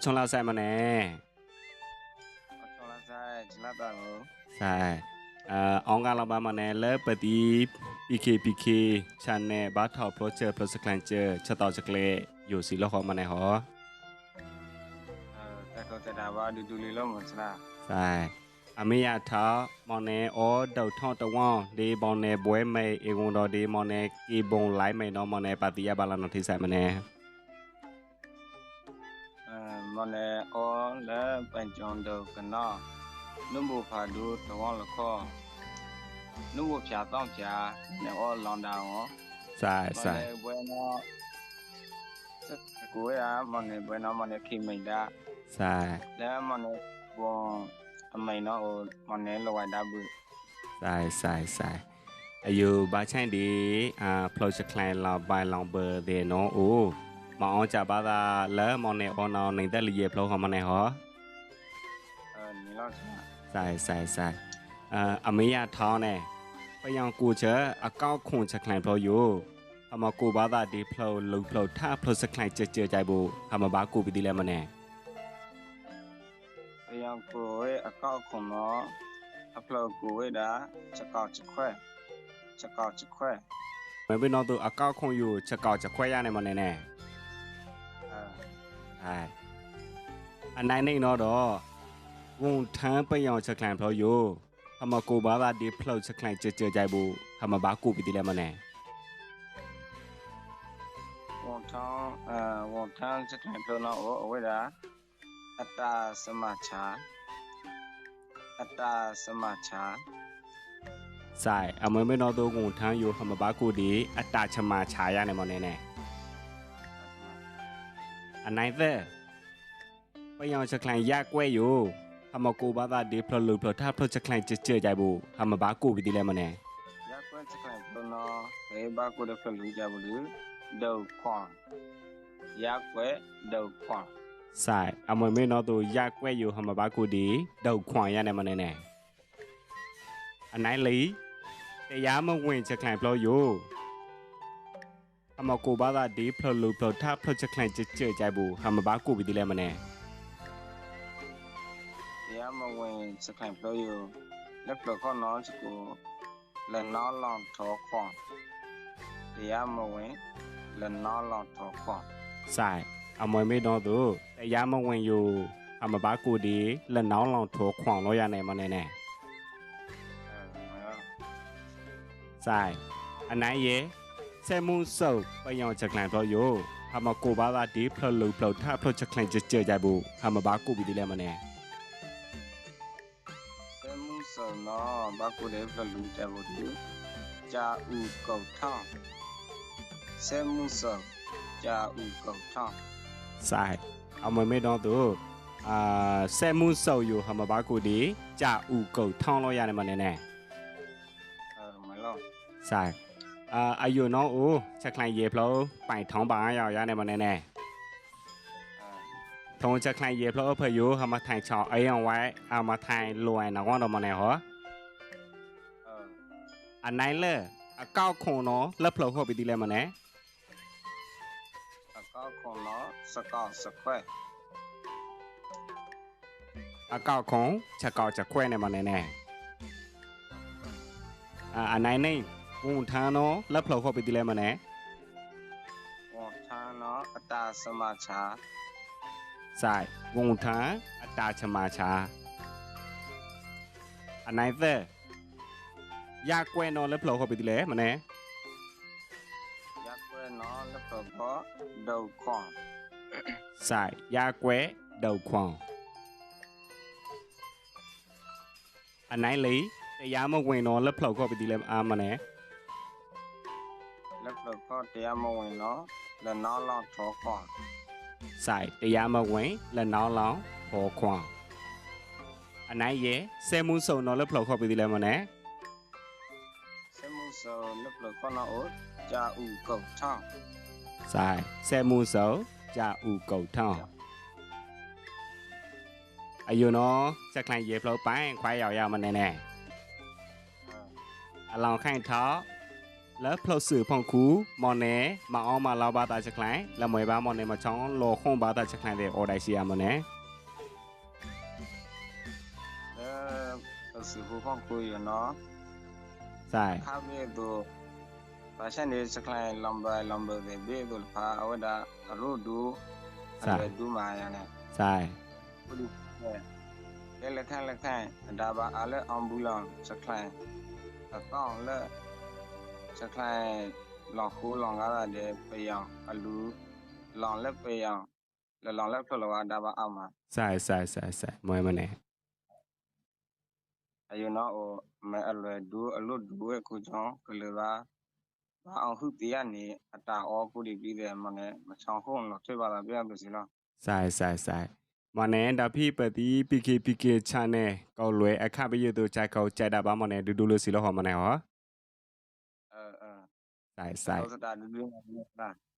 อชงลาใส่มาแน่ အချောလာဆိုင်ဂျလာတာကို ใช่เอ่ออองกาลาบามาแน่เลปฏิ PKPK ชาแนลบัตทอโปรเจอร์โปรสแคลนเจอร์ชะตอจักเลอยู่สีละขอมาแน่หอ အဲတက်တော့တက်တာပါဒီတူလေးလုံးမစလား ใช่อเมยาทามอนเนออดาวทอตะวันเดบอนเนบวยเมเอกงดอเดมอ มันเอแล้ะปัญจนเดกนานุบุพาดูตวังละข้อนุบุพยาต้องจาเนอลองดาวใช่ใช่มันเองเวนอกูเองมันเออเบนอมันเองคิม่ได้ใช่แล้วมันเบงทำไมเนาะมันเอนลอยดาบุใช่ใช่ใช่อายุบ้าใช่ดีอ่าโปรเจกต์แคลนเราใบลองเบอร์เดโนโอ มาออนจากบาดาแล้วมอนเนออนอในแต่ละเยเพลอมาแน่หอ အဲနီလောက်ချာ ใช่ใช่ใช่อ่าอเมยาทอเน่ไปยังกูเจออาก้าวคงจะแคลนเพลออยู่ทำมากูบาดาดีเพลอลูเพลอถ้าเพลอสแคลนเจอเจอใจบูทำมาบากูไปดีแล้วมาแน่ အယောင်ကိုဝဲအကောက်ခုံတော့အပလောကိုဝဲတာချက်ကောက်ချက်ခွဲချက်ကောက်ချက်ခွဲ ไม่เป็นนอตัวอาก้าวคงอยู่จะก่อ ใช่อันไหนนี่เนาะดอวงทางไปยังจะแคลนเพลออยู่ทำมากูบาดาดีเพลอจะแคลนเจอเจอใจบูทำมาบากูไปดีแล้วมาแน่ ဝန်ထမ်းအဲဝန်ထမ်းချက်ထိုင်ပြောတော့အဝဲတာအတ္တသမချာအတ္တသမချာ ใช่เอาไม่ไม่นอตัววงทางอยู่ทำมาบากูดีอัตตาชมาฉายาในมันแน่แน่ อันไหนเซ่ไปยองจะแข่งยากกว่าอยู่ทำมากูบ้าตาดีเพลลุพะถ้าเพลจะแข่งจะเจอใจบูทำมาบ้ากูไปดีแล้วมันแน่ยากกว่าจะลายงพลนอเฮ้บ้ากูเดพลลุใจบูหรือเดาควางยากกว่าเดาควางใช่เอามือไม่นอตัวยากกว่าอยู่ทำมาบ้ากูดีเดาควางยันแน่มันแน่อันไหนลีแต่ยามาเวงจะลายเพลอยู่ ဟမကိုဘာသာဒီဖလလုဖလထဖလချက်ခိုင်ချက်ချေကြဘူးဟမဘာကိုပြီးတိလဲမနဲ့ရမဝင်စခိုင်ဖလယလက်ဖလခေါနော်စကိုလနောလောင်ထောခွန်ရမဝင်လနောလောင်ထောခွန်ဆိုင်အမွေမေတော့သူရမဝင်ယူအမဘာကိုဒီလနောင်းလောင်ထောခွန်လို့ရနိုင်မနဲ့နဲ့ဆိုင်အနိုင်ရဲ့ ဆဲမွန်ဆုပ်ပယောင်ချက်ကန်တော့ယောဟာမကိုဘာသာဒီဖလလုဖလထဖလချက်ကန်ကြကြကြဘူးဟာမဘာကိုပြီးဒီလဲမနဲ့ဆဲမွန်ဆုပ်နော်ဘာကိုလဲဖလလုကြဘူးဒီဂျာဥကောက်ထောင်းဆဲမွန်ဆုပ်ဂျာဥကောက်ထောင်းဆိုင်အမမေတော့သူအာဆဲမွန်ဆုပ်ယောဟာမဘာကိုဒီဂျာဥကောက်ထောင်းလို့ရတယ်မနဲ့နဲ့အဲမလို့ဆိုင် อายุน้องอูจะคลายเย็บแล้ไปท้องบ้าอย่างยาในมันแน่ทงจะใครายเย็บแล้วเพื่อยุเอามาถ่ายชอเอ้ยเอาไว้เอามาถ่ายรวยนะว่าเรามาแนหรออันไหนเล่อะก้าวคงเนาะแล้วเพลาหัวไปดีเลยมันแน่ก้าวคงเนาะสกอสกวอาก้าวคงจะก้าวจะเควในมันแน่ๆอันไหนนี่ วงทางเนาะแล้วเพลเข้าไปดีแล้วมันแน่ ဝန်ထမ်းနော်အတာသမချာ ใช่วงทางอัตตาชมาชาอันไหนเด้อยากแคว้เนาะแล้วเพลเข้าไปดีแล้วมันแน่ ရက်ကွဲနော်လက်ပဘောဒုတ်ခွန် ใช่ยากแคว้เดาควางอันไหนเลยแต่ยามาเวนเนาะแล้วเพลเข้าไปดีแล้วอ่ามันแน่ လက်ပဘောတရားမဝင်နော်လက်နော်လောင်ထောခွန် ใส่แต่ยามาเวนแล้วน้องลองพอควางอันไหนเย่เซมุนโซเนาะแล้วเพลเข้าไปดีแล้วมันแน่ lúc được có tia mùi nó là nó lo thổ quả sai tia mà quế là nó lo thổ quả anh này dễ xe muốn sâu nó lớp lầu khó bị đi làm mà nè. Xe muốn sâu lớp lầu khó nó ớt cha u cầu thọ sai xe muốn sâu cha u cầu thọ ai vô nó chắc là dễ lâu bán khoai giàu giàu mà nè nè. À, à lòng khang thó แล้วพลสือพองคูมอนเนมาออมาลาบาตาชักไลแล้วมวยบ้ามอนเนมาช้องโลคงบาตาชักไลเดโอไดเซียมอนเนเออพลสื่อพองคูอยู่เนาะใช่ข้าวเบดูเพราะฉะนชักไลลำบากลำบากเดเบดูพาเอาดารู้ดูอะไรดูมาอย่างเนี้ยใช่เล็กๆเล็กๆดาบาอะไรอัมบูลันชักไลแต่ต้องเลิก စကလိုင်းလောင်ခုလောင်ကားလာတဲ့ပယံအလူလောင်လက်ပယံလောင်လက်ဖလောကဒါပါအမဆိုင်ဆိုင်ဆိုင်ဆိုင်မွေးမနေအယုနောမဲအလွယ်ဒူအလွတ်ဒူရဲ့ကိုကြောင့်ကလေးပါဘာအောင်ဟုတ်တရားနေအတာအောကိုဒီပြီးတယ်မနဲ့မချောင်းခုံတော့တွေ့ပါလားပြရပါစီလားဆိုင်ဆိုင်ဆိုင်မနဲ့ဒါဖိပတိ PKPK channel ကောက်လွယ်အခပယုတ်တို့ချက်ကောက်ချက်တာပါမနဲ့ဒူဒူလို့စီလို့ဟောမနဲ့ဟော ဆိုင်ဆိုင်စတာလူလူ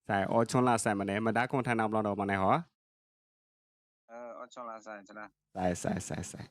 ဆိုင်အော်ချွန်လာဆိုင်မနဲ့မဒါကွန်ထန်အောင်ဘလောက်တော့မနဲ့ဟောအော်ချွန်လာဆိုင်စလားဆိုင်ဆိုင်ဆိုင်ဆိုင်